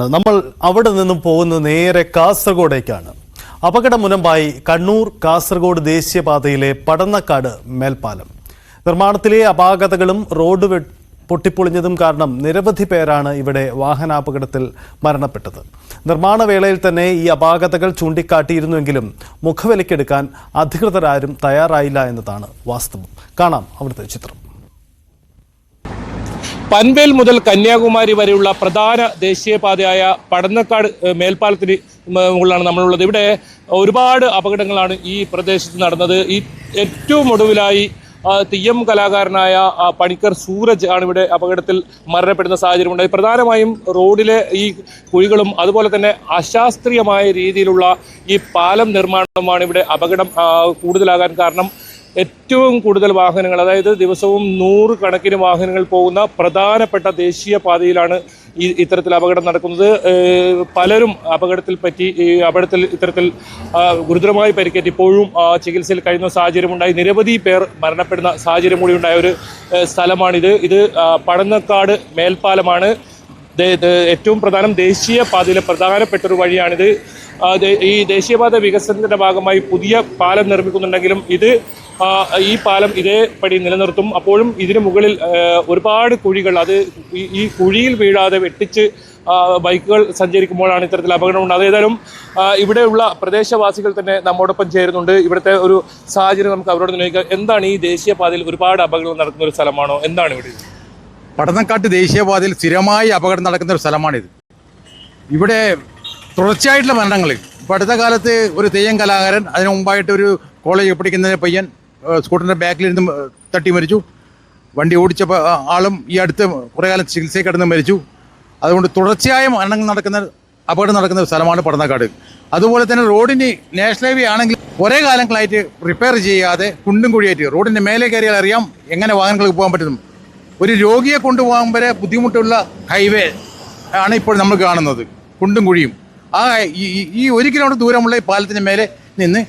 നമ്മൾ അവിടെ നിന്നും പോകുന്ന നേരെ കാസർഗോഡേക്കാണ്. അപകടം മുനമ്പായി കണ്ണൂർ കാസർഗോഡ് ദേശീയപാതയിലെ പടന്നക്കാട് മേൽപ്പാലം. നിർമ്മാണത്തിലെ അപാകതകളും റോഡ് പൊട്ടിപ്പൊളിഞ്ഞതും കാരണം നിരവധി പേരാണ് ഇവിടെ വാഹനാപകടത്തിൽ മരണപ്പെട്ടത്. നിർമ്മാണ വേളയിൽ തന്നെ ഈ അപാകതകൾ ചൂണ്ടിക്കാട്ടിയിരുന്നുവെങ്കിലും മുഖവിലക്കെടുക്കാൻ അധികൃതരാരും തയ്യാറായില്ല എന്നതാണ് വാസ്തവം. കാണാം അവിടുത്തെ ചിത്രം. പൻവേൽ മുതൽ കന്യാകുമാരി വരെയുള്ള പ്രധാന ദേശീയപാതയായ പടന്നക്കാട് മേൽപ്പാലത്തിന് മുകളിലാണ് നമ്മളുള്ളത്. ഇവിടെ ഒരുപാട് അപകടങ്ങളാണ് ഈ പ്രദേശത്ത് നടന്നത്. ഈ ഏറ്റവും ഒടുവിലായി തെയ്യം കലാകാരനായ പണിക്കർ സൂരജ് ആണ് ഇവിടെ അപകടത്തിൽ മരണപ്പെടുന്ന സാഹചര്യമുണ്ടായി പ്രധാനമായും റോഡിലെ ഈ കുഴികളും അതുപോലെ തന്നെ അശാസ്ത്രീയമായ രീതിയിലുള്ള ഈ പാലം നിർമ്മാണമാണ് ഇവിടെ അപകടം കൂടുതലാകാൻ കാരണം. ഏറ്റവും കൂടുതൽ വാഹനങ്ങൾ അതായത് ദിവസവും നൂറ് കണക്കിന് വാഹനങ്ങൾ പോകുന്ന പ്രധാനപ്പെട്ട ദേശീയ പാതയിലാണ് ഈ ഇത്തരത്തിൽ അപകടം നടക്കുന്നത്. പലരും അപകടത്തിൽ പറ്റി ഈ അപകടത്തിൽ ഇത്തരത്തിൽ ഗുരുതരമായി പരിക്കേറ്റ് ഇപ്പോഴും ചികിത്സയിൽ കഴിയുന്ന സാഹചര്യമുണ്ടായി. നിരവധി പേർ മരണപ്പെടുന്ന സാഹചര്യം കൂടി ഉണ്ടായ ഒരു സ്ഥലമാണിത്. ഇത് പടന്നക്കാട് മേൽപ്പാലമാണ്. ഏറ്റവും പ്രധാനം ദേശീയ പാതയിലെ പ്രധാനപ്പെട്ട ഒരു വഴിയാണിത്. ഈ ദേശീയപാത വികസനത്തിന്റെ ഭാഗമായി പുതിയ പാലം നിർമ്മിക്കുന്നുണ്ടെങ്കിലും ഇത് ഈ പാലം ഇതേപടി നിലനിർത്തും. അപ്പോഴും ഇതിന് മുകളിൽ ഒരുപാട് കുഴികൾ അത് ഈ- കുഴിയിൽ വീഴാതെ വെട്ടിച്ച് ബൈക്കുകൾ സഞ്ചരിക്കുമ്പോഴാണ് ഇത്തരത്തിൽ അപകടം അതേതായാലും ഇവിടെയുള്ള പ്രദേശവാസികൾ തന്നെ നമ്മോടൊപ്പം ചേരുന്നുണ്ട്. ഇവിടുത്തെ ഒരു സാഹചര്യം നമുക്ക് അവരോട് ചോദിക്കാം എന്താണ് ഈ ദേശീയപാതയിൽ ഒരുപാട് അപകടങ്ങൾ നടക്കുന്ന ഒരു സ്ഥലമാണോ? എന്താണ് ഇവിടെ? പടന്നക്കാട്ട് ദേശീയപാതയിൽ സ്ഥിരമായി അപകടം നടക്കുന്ന ഒരു സ്ഥലമാണിത്. ഇവിടെ തുടർച്ചയായിട്ടുള്ള മരണങ്ങൾ ഇപ്പോൾ അടുത്ത കാലത്ത് ഒരു തെയ്യം കലാകാരൻ അതിനു മുമ്പായിട്ട് ഒരു കോളേജ് പഠിക്കുന്ന പയ്യൻ സ്കൂട്ടറിന്റെ ബാക്കിലിരുന്ന് തട്ടി മരിച്ചു. വണ്ടി ഓടിച്ചപ്പോൾ ആളും ഈ അടുത്ത് കുറേ കാലം ചികിത്സയിൽ കിടന്ന് മരിച്ചു. അതുകൊണ്ട് തുടർച്ചയായ മരണങ്ങൾ നടക്കുന്ന അപകടം നടക്കുന്ന സ്ഥലമാണ് പടന്നക്കാട്. അതുപോലെ തന്നെ റോഡിന് നാഷണൽ ഹൈവേ ആണെങ്കിൽ കുറേ കാലങ്ങളായിട്ട് റിപ്പയർ ചെയ്യാതെ കുണ്ടും കുഴിയായിട്ട് റോഡിന്റെ മേലെ കയറിയാൽ അറിയാം എങ്ങനെ വാഹനങ്ങൾക്ക് പോകാൻ പറ്റുന്നു ഒരു രോഗിയെ കൊണ്ടുപോകാൻ വരെ ബുദ്ധിമുട്ടുള്ള ഹൈവേ ആണ് ഇപ്പോൾ നമ്മൾ കാണുന്നത്. കുണ്ടും കുഴിയും. ആ ഈ- ഒരു കിലോമീറ്റർ ദൂരമുള്ള പാലത്തിന് മേലെ നിന്ന്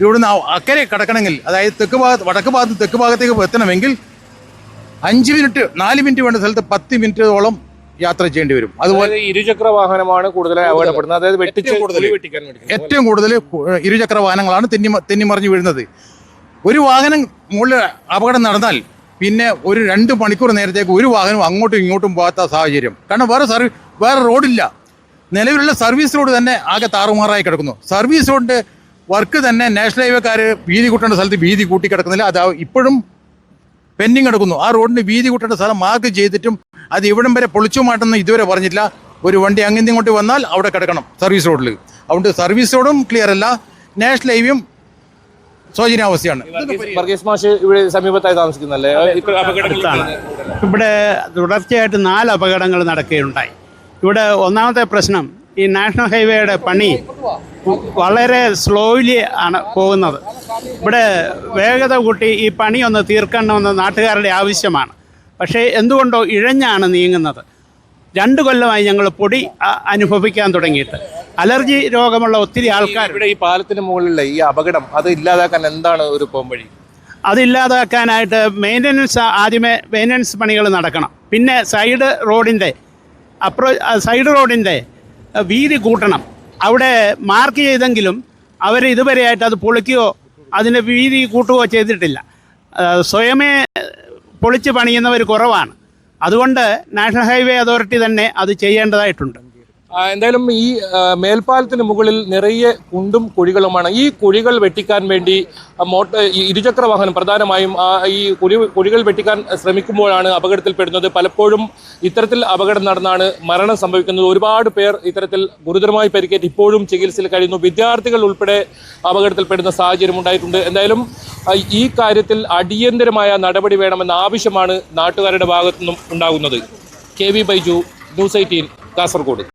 ഇവിടുന്ന് ആ അക്കരെ കടക്കണമെങ്കിൽ അതായത് തെക്ക് ഭാഗത്ത് വടക്ക് ഭാഗത്ത് തെക്ക് ഭാഗത്തേക്ക് എത്തണമെങ്കിൽ അഞ്ച് മിനിറ്റ് നാല് മിനിറ്റ് വേണ്ട സ്ഥലത്ത് പത്ത് മിനിറ്റോളം യാത്ര ചെയ്യേണ്ടി വരും. അതുപോലെ ഇരുചക്ര വാഹനമാണ് കൂടുതലായി അപകടപ്പെടുന്നത് അതായത് വെട്ടിച്ച് ഏറ്റവും കൂടുതൽ. വെട്ടിക്കാൻ വേണ്ടി. ഏറ്റവും കൂടുതൽ ഇരുചക്ര വാഹനങ്ങളാണ് തെന്നി തെന്നിമറിഞ്ഞ് വീഴുന്നത്. ഒരു വാഹനം മുകളിൽ അപകടം നടന്നാൽ പിന്നെ ഒരു രണ്ട് മണിക്കൂർ നേരത്തേക്ക് ഒരു വാഹനം അങ്ങോട്ടും ഇങ്ങോട്ടും പോകാത്ത സാഹചര്യം. കാരണം വേറെ സർവീ വേറെ റോഡില്ല. നിലവിലുള്ള സർവീസ് റോഡ് തന്നെ ആകെ താറുമാറായി കിടക്കുന്നു. സർവീസ് റോഡിന്റെ വർക്ക് തന്നെ നാഷണൽ ഹൈവേക്കാർ വീതി കൂട്ടേണ്ട സ്ഥലത്ത് വീതി കൂട്ടി കിടക്കുന്നില്ല. അത് ഇപ്പോഴും പെൻഡിങ് കിടക്കുന്നു. ആ റോഡിന് വീതി കൂട്ടേണ്ട സ്ഥലം മാർക്ക് ചെയ്തിട്ടും അത് ഇവിടം വരെ പൊളിച്ചു മാറ്റുന്ന ഇതുവരെ പറഞ്ഞില്ല ഒരു വണ്ടി അങ്ങനെ ഇങ്ങോട്ട് വന്നാൽ അവിടെ കിടക്കണം സർവീസ് റോഡിൽ. അതുകൊണ്ട് സർവീസ് റോഡും ക്ലിയർ അല്ല. നാഷണൽ ഹൈവേയും സൗജന്യാവസ്ഥയാണ് ഇവിടെ സമീപത്തായി താമസിക്കുന്നല്ലേ ഇവിടെ തുടർച്ചയായിട്ട് നാല് അപകടങ്ങൾ നടക്കുകയുണ്ടായി. ഇവിടെ ഒന്നാമത്തെ പ്രശ്നം ഈ നാഷണൽ ഹൈവേയുടെ പണി വളരെ സ്ലോയിലി ആണ് പോകുന്നത്. ഇവിടെ വേഗത കൂട്ടി ഈ പണി ഒന്ന് തീർക്കണമെന്ന് നാട്ടുകാരുടെ ആവശ്യമാണ്. പക്ഷേ എന്തുകൊണ്ടോ ഇഴഞ്ഞാണ് നീങ്ങുന്നത്. രണ്ട് കൊല്ലമായി ഞങ്ങൾ പൊടി അനുഭവിക്കാൻ തുടങ്ങിയിട്ട്. അലർജി രോഗമുള്ള ഒത്തിരി ആൾക്കാർ ഇവിടെ ഈ പാലത്തിന് മുകളിലുള്ള ഈ അപകടം അത് ഇല്ലാതാക്കാൻ എന്താണ് ഒരു പോംവഴി അതില്ലാതാക്കാനായിട്ട് മെയിന്റനൻസ് ആദ്യമേ മെയിന്റനൻസ് പണികൾ നടക്കണം. പിന്നെ സൈഡ് റോഡിന്റെ അപ്രോ സൈഡ് റോഡിന്റെ വീതി കൂട്ടണം. അവിടെ മാർക്ക് ചെയ്തെങ്കിലും അവർ ഇതുവരെയായിട്ട് അത് പൊളിക്കുകയോ അതിന്റെ വീതി കൂട്ടുകയോ ചെയ്തിട്ടില്ല. സ്വയമേ പൊളിച്ച് പണിയുന്നവർ കുറവാണ്. അതുകൊണ്ട് നാഷണൽ ഹൈവേ അതോറിറ്റി തന്നെ അത് ചെയ്യേണ്ടതായിട്ടുണ്ട്. എന്തായാലും ഈ മേൽപ്പാലത്തിന് മുകളിൽ നിറയെ കുണ്ടും കുഴികളുമാണ്. ഈ കുഴികൾ വെട്ടിക്കാൻ വേണ്ടി മോട്ട ഇരുചക്ര വാഹനം പ്രധാനമായും ഈ കുഴി കുഴികൾ വെട്ടിക്കാൻ ശ്രമിക്കുമ്പോഴാണ് അപകടത്തിൽപ്പെടുന്നത്. പലപ്പോഴും ഇത്തരത്തിൽ അപകടം നടന്നാണ് മരണം സംഭവിക്കുന്നത്. ഒരുപാട് പേർ ഇത്തരത്തിൽ ഗുരുതരമായി പരിക്കേറ്റ് ഇപ്പോഴും ചികിത്സയിൽ കഴിയുന്നു. വിദ്യാർത്ഥികൾ ഉൾപ്പെടെ അപകടത്തിൽപ്പെടുന്ന സാഹചര്യം ഉണ്ടായിട്ടുണ്ട്. എന്തായാലും ഈ കാര്യത്തിൽ അടിയന്തരമായ നടപടി വേണമെന്ന ആവശ്യമാണ് നാട്ടുകാരുടെ ഭാഗത്തു നിന്നും ഉണ്ടാകുന്നത്. K V Baiju News eighteen Kasaragod.